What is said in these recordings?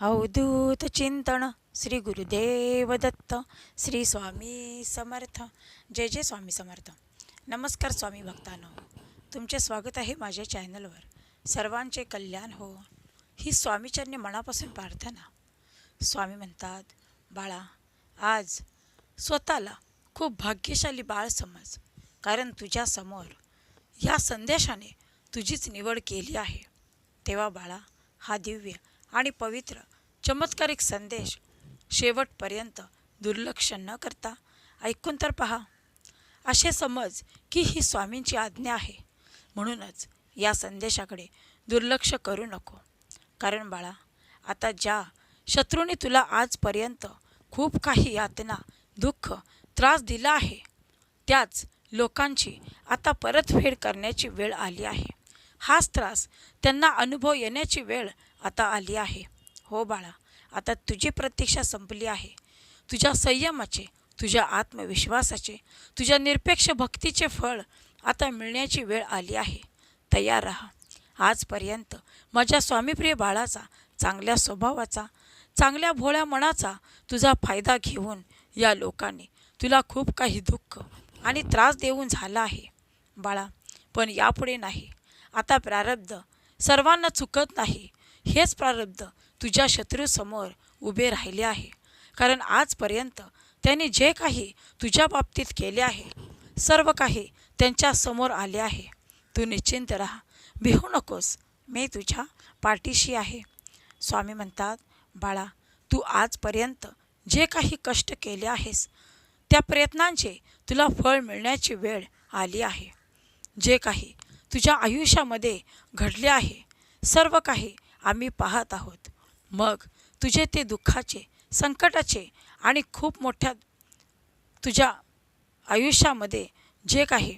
अवधूत चिंतन श्री गुरुदेव दत्त श्री स्वामी समर्थ. जय जय स्वामी समर्थ. नमस्कार स्वामी भक्तांनो. तुमचे स्वागत आहे माझ्या चॅनलवर. सर्वांचे कल्याण हो. ही स्वामीचरणी मनापासून प्रार्थना. स्वामी म्हणतात बाळा आज स्वतःला खूप भाग्यशाली बाळ समज. कारण तुझ्यासमोर या संदेशाने तुझीच निवड केली आहे. तेव्हा बाळा हा दिव्य आणि पवित्र चमत्कारिक संदेश शेवटपर्यंत दुर्लक्ष न करता. ऐकून तर पहा असे समज की ही स्वामींची आज्ञा आहे. म्हणूनच या संदेशाकडे दुर्लक्ष करू नको. कारण बाळा आता ज्या शत्रूने तुला आजपर्यंत खूप काही यातना दुःख त्रास दिला आहे त्याच लोकांची आता परतफेड करण्याची वेळ आली आहे. हाच त्रास त्यांना अनुभव येण्याची वेळ आता आली आहे. हो बाळा आता तुझी प्रतीक्षा संपली आहे. तुझ्या संयमाचे तुझ्या आत्मविश्वासाचे तुझ्या निरपेक्ष भक्तीचे फळ आता मिळण्याची वेळ आली आहे. तयार राहा. आजपर्यंत माझ्या स्वामीप्रिय बाळाचा चांगल्या स्वभावाचा चांगल्या भोळ्या मनाचा तुझा फायदा घेऊन या लोकांनी तुला खूप काही दुःख आणि त्रास देऊन झाला आहे. बाळा पण यापुढे नाही. आता प्रारब्ध सर्वांना चुकत नाही. हेच प्रारब्ध तुझ्या शत्रूसमोर उभे राहिले आहे. कारण आजपर्यंत त्यांनी जे काही तुझ्या बाबतीत केले आहे सर्व काही त्यांच्यासमोर आले आहे. तू निश्चिंत राहा. भिहू नकोस. मी तुझ्या पाठीशी आहे. स्वामी म्हणतात बाळा तू आजपर्यंत जे काही कष्ट केले आहेस त्या प्रयत्नांचे तुला फळ मिळण्याची वेळ आली आहे. जे काही तुझ्या आयुष्यामध्ये घडले आहे सर्व काही आम्ही पाहत आहोत. मग तुझे ते दुःखाचे संकटाचे आणि खूप मोठ्या तुझ्या आयुष्यामध्ये जे काही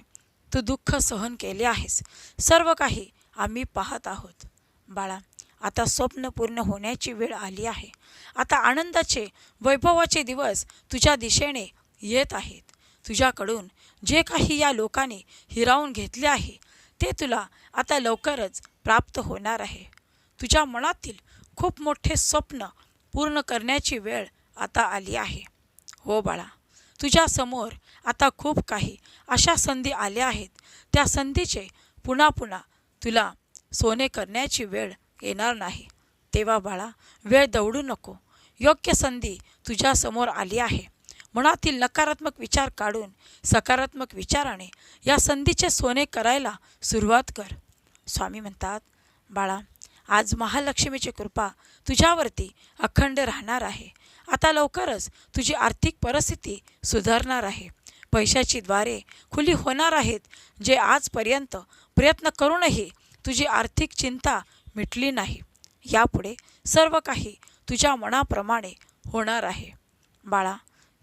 तू दुःख सहन केले आहेस सर्व काही आम्ही पाहत आहोत. बाळा आता स्वप्न पूर्ण होण्याची वेळ आली आहे. आता आनंदाचे वैभवाचे दिवस तुझ्या दिशेने येत आहेत. तुझ्याकडून जे काही या लोकांनी हिरावून घेतले आहे ते तुला आता लवकरच प्राप्त होणार आहे. तुझ्या मनातील खूप मोठे स्वप्न पूर्ण करण्याची वेळ आता आली आहे. हो बाळा तुझ्यासमोर आता खूप काही अशा संधी आल्या आहेत. त्या संधीचे पुन्हा पुन्हा तुला सोने करण्याची वेळ येणार नाही. तेव्हा बाळा वेळ दौडू नको. योग्य संधी तुझ्यासमोर आली आहे. मनातील नकारात्मक विचार काढून सकारात्मक विचाराने या संधीचे सोने करायला सुरुवात कर. स्वामी म्हणतात बाळा आज महालक्ष्मीची कृपा तुझ्यावरती अखंड राहणार आहे. आता लवकरच तुझी आर्थिक परिस्थिती सुधारणार आहे. पैशाची द्वारे खुली होणार आहेत जे आजपर्यंत प्रयत्न करूनही तुझी आर्थिक चिंता मिटली नाही. यापुढे सर्व काही तुझ्या मनाप्रमाणे होणार आहे. बाळा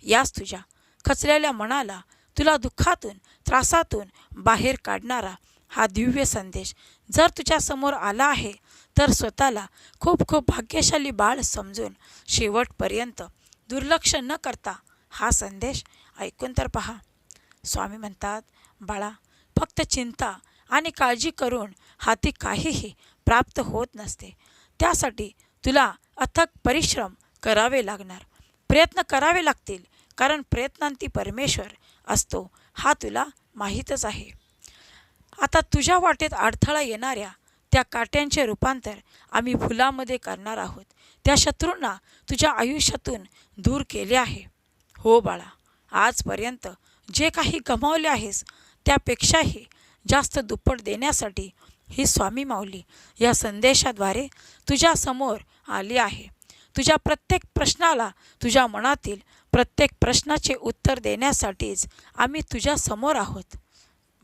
याच तुझ्या खचलेल्या मनाला तुला दुःखातून त्रासातून बाहेर काढणारा हा दिव्य संदेश जर तुझ्यासमोर आला आहे तर स्वतःला खूप खूप भाग्यशाली बाळ समजून शेवटपर्यंत दुर्लक्ष न करता हा संदेश ऐकून तर पहा. स्वामी म्हणतात बाळा फक्त चिंता आणि काळजी करून हाती काहीही प्राप्त होत नसते. त्यासाठी तुला अथक परिश्रम करावे लागणार. प्रयत्न करावे लागतील कारण प्रयत्नांती परमेश्वर असतो हा तुला माहीतच आहे. आता तुझ्या वाटेत अडथळा येणाऱ्या त्या काट्यांचे रूपांतर आम्ही फुलामध्ये करणार आहोत. त्या शत्रूंना तुझ्या आयुष्यातून दूर केले आहे. हो बाळा आजपर्यंत जे काही गमावले आहेस त्यापेक्षाही जास्त दुप्पट देण्यासाठी ही स्वामी माऊली या संदेशाद्वारे तुझ्यासमोर आली आहे. तुझ्या प्रत्येक प्रश्नाला तुझ्या मनातील प्रत्येक प्रश्नाचे उत्तर देण्यासाठीच आम्ही तुझ्या समोर आहोत.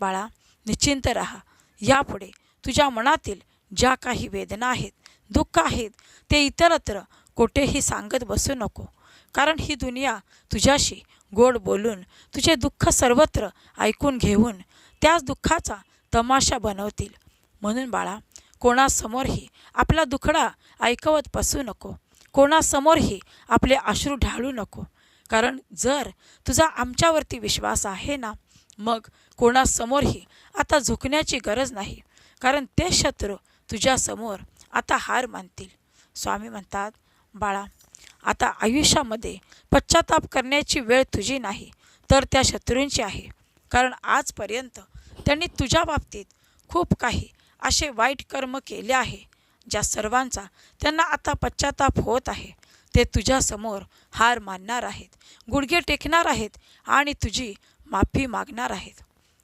बाळा निश्चिंत राहा. यापुढे तुझ्या मनातील ज्या काही वेदना आहेत दुःख आहेत ते इतरत्र कुठेही सांगत बसू नको. कारण ही दुनिया तुझ्याशी गोड बोलून तुझे दुःख सर्वत्र ऐकून घेऊन त्याच दुःखाचा तमाशा बनवतील. म्हणून बाळा कोणासमोरही आपला दुखडा ऐकवत बसू नको. कोणासमोरही आपले अश्रू ढाळू नको. कारण जर तुझा आमच्यावरती विश्वास आहे ना मग कोणासमोरही आता झुकण्याची गरज नाही. कारण ते शत्रू तुझ्यासमोर आता हार मानतील. स्वामी म्हणतात बाळा आता आयुष्यामध्ये पश्चाताप करण्याची वेळ तुझी नाही तर त्या शत्रूंची आहे. कारण आजपर्यंत त्यांनी तुझ्या बाबतीत खूप काही असे वाईट कर्म केले आहे ज्या सर्वांचा त्यांना आता पश्चाताप होत आहे. ते तुझ्यासमोर हार मानणार आहेत गुडघे टेकणार आहेत आणि तुझी माफी मागणार आहेत.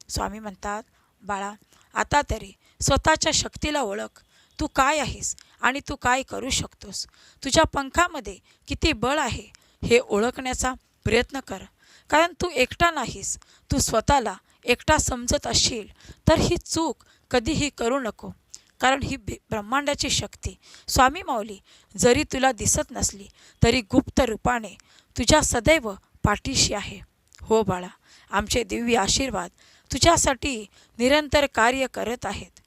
स्वामी म्हणतात बाळा आता तरी स्वतःच्या शक्तीला ओळख. तू काय आहेस आणि तू काय करू शकतोस? तुझ्या पंखामध्ये किती बळ आहे हे ओळखण्याचा प्रयत्न कर. कारण तू एकटा नाहीस. तू स्वतःला एकटा समजत असशील तर ही चूक कधीही करू नको. कारण ही ब्रह्मांडाची शक्ती. स्वामी माऊली जरी तुला दिसत नसली तरी गुप्त रूपाने तुझ्या सदैव पाठीशी आहे. हो बाळा आमचे दिव्य आशीर्वाद तुझ्यासाठी निरंतर कार्य करत आहेत.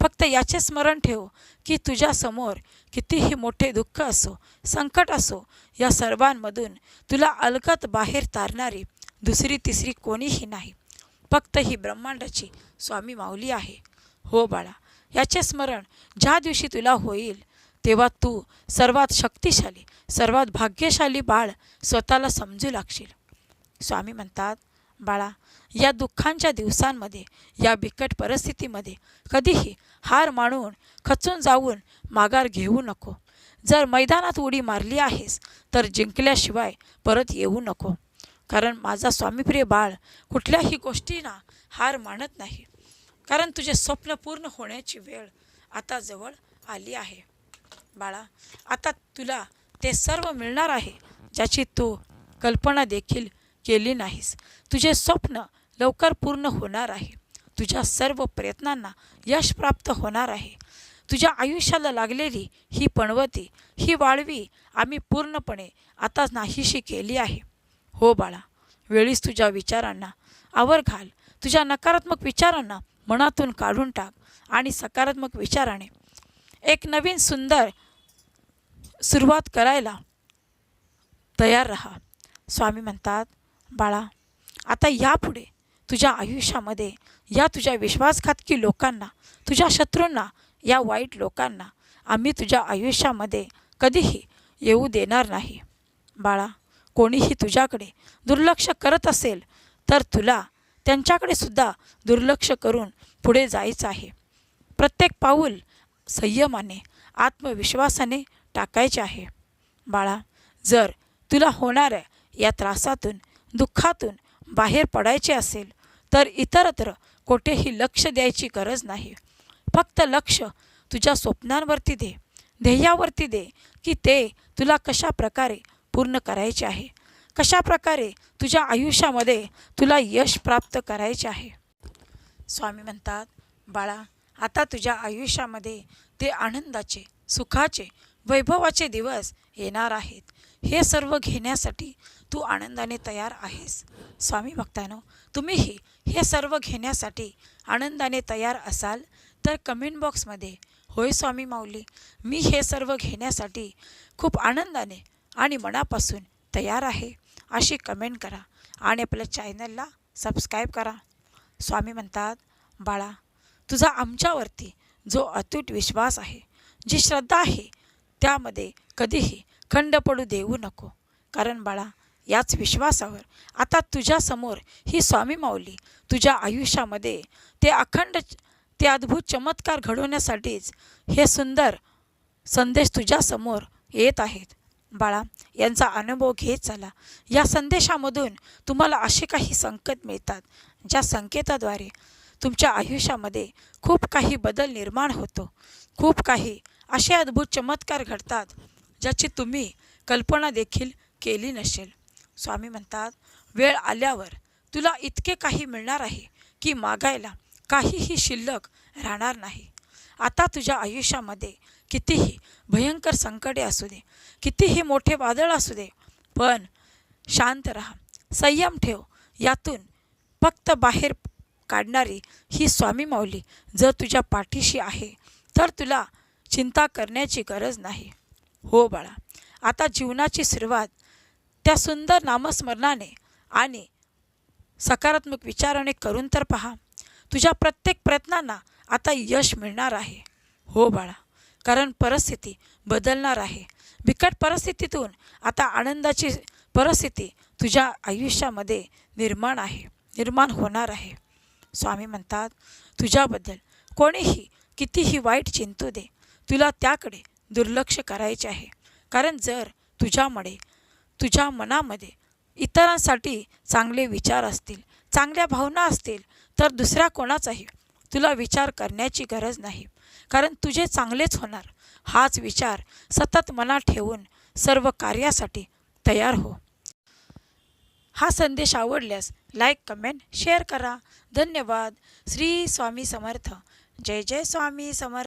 फक्त याचे स्मरण ठेव की तुझ्यासमोर कितीही मोठे दुःख असो संकट असो या सर्वांमधून तुला अलगत बाहेर तारणारी दुसरी तिसरी कोणीही नाही. फक्त ही ब्रह्मांडाची स्वामी माऊली आहे. हो बाळा याचे स्मरण ज्या दिवशी तुला होईल तेव्हा तू सर्वात शक्तिशाली सर्वात भाग्यशाली बाळ स्वतःला समजू लागशील. स्वामी म्हणतात बाळा या दुःखांच्या दिवसांमध्ये या बिकट परिस्थितीमध्ये कधीही हार मानून खचून जाऊन माघार घेऊ नको. जर मैदानात उडी मारली आहेस तर जिंकल्याशिवाय परत येऊ नको. कारण माझा स्वामीप्रिय बाळ कुठल्याही गोष्टींना हार मानत नाही. कारण तुझे स्वप्न पूर्ण होण्याची वेळ आता जवळ आली आहे. बाळा आता तुला ते सर्व मिळणार आहे ज्याची तू कल्पना देखील केली नाहीस. तुझे स्वप्न लवकर पूर्ण होणार आहे. तुझ्या सर्व प्रयत्नांना यश प्राप्त होणार आहे. तुझ्या आयुष्याला लागलेली ही पणवती ही वाळवी आम्ही पूर्णपणे आता नाहीशी केली आहे. हो बाळा वेळीच तुझ्या विचारांना आवर घाल. तुझ्या नकारात्मक विचारांना मनातून काढून टाक आणि सकारात्मक विचाराने एक नवीन सुंदर सुरुवात करायला तयार राहा. स्वामी म्हणतात बाळा आता यापुढे तुझ्या आयुष्यामध्ये या तुझ्या विश्वासघातकी लोकांना तुझ्या शत्रूंना या वाईट लोकांना आम्ही तुझ्या आयुष्यामध्ये कधीही येऊ देणार नाही. बाळा कोणीही तुझ्याकडे दुर्लक्ष करत असेल तर तुला त्यांच्याकडे सुद्धा दुर्लक्ष करून पुढे जायचं आहे. प्रत्येक पाऊल संयमाने आत्मविश्वासाने टाकायचे आहे. बाळा जर तुला होणाऱ्या या त्रासातून दुःखातून बाहेर पडायचे असेल तर इतरत्र कोठेही लक्ष द्यायची गरज नाही. फक्त लक्ष तुझ्या स्वप्नांवरती दे ध्येयावरती दे की ते तुला कशा प्रकारे पूर्ण करायचे आहे. कशा प्रकारे तुझ्या आयुष्यामध्ये तुला यश प्राप्त करायचे आहे. स्वामी म्हणतात बाळा आता तुझ्या आयुष्यामध्ये ते आनंदाचे सुखाचे वैभवाचे दिवस येणार आहेत. हे सर्व घेण्यासाठी तू आनंदाने तयार आहेस. स्वामी भक्तानो तुम्हीही हे सर्व घेण्यासाठी आनंदाने तयार असाल तर कमेंट बॉक्समध्ये होय स्वामी माऊली मी हे सर्व घेण्यासाठी खूप आनंदाने आणि मनापासून तयार आहे अशी कमेंट करा आणि आपल्या चॅनलला सबस्क्राईब करा. स्वामी म्हणतात बाळा तुझा आमच्यावरती जो अतूट विश्वास आहे जी श्रद्धा आहे त्यामध्ये कधीही खंड पडू देऊ नको. कारण बाळा याच विश्वासावर. आता तुझ्यासमोर ही स्वामी माऊली तुझ्या आयुष्यामध्ये ते अखंड ते अद्भुत चमत्कार घडवण्यासाठीच हे सुंदर संदेश तुझ्यासमोर येत आहेत. बाळा यांचा अनुभव घेत चला. या संदेशामधून तुम्हाला असे काही संकेत मिळतात ज्या संकेताद्वारे तुमच्या आयुष्यामध्ये खूप काही बदल निर्माण होतो. खूप काही असे अद्भुत चमत्कार घडतात ज्याची तुम्ही कल्पना देखील केली नसेल. स्वामी म्हणतात वेळ आल्यावर तुला इतके काही मिळणार आहे की मागायला काहीही शिल्लक राहणार नाही. आता तुझ्या आयुष्यामध्ये कितीही भयंकर संकटे असू दे कितीही मोठे वादळ असू दे पण शांत राहा. संयम ठेव. यातून फक्त बाहेर काढणारी ही स्वामी माऊली जर तुझ्या पाठीशी आहे तर तुला चिंता करण्याची गरज नाही. हो बाळा आता जीवनाची सुरुवात त्या सुंदर नामस्मरणाने आणि सकारात्मक विचाराने करून तर पहा. तुझ्या प्रत्येक प्रयत्नांना आता यश मिळणार आहे. हो बाळा कारण परिस्थिती बदलणार आहे. बिकट परिस्थितीतून आता आनंदाची परिस्थिती तुझ्या आयुष्यामध्ये निर्माण आहे निर्माण होणार आहे. स्वामी म्हणतात तुझ्याबद्दल कोणीही कितीही वाईट चिंतू दे. तुला त्याकडे दुर्लक्ष करायचे आहे. कारण जर तुझ्यामुळे तुझ्या मनामध्ये इतरांसाठी चांगले विचार असतील चांगल्या भावना असतील तर दुसऱ्या कोणाचाही तुला विचार करण्याची गरज नाही. कारण तुझे चांगलेच होणार. हाच विचार सतत मनात ठेवून सर्व कार्यासाठी तयार हो. हा संदेश आवडल्यास लाईक कमेंट शेअर करा. धन्यवाद. श्री स्वामी समर्थ. जय जय स्वामी समर्थ.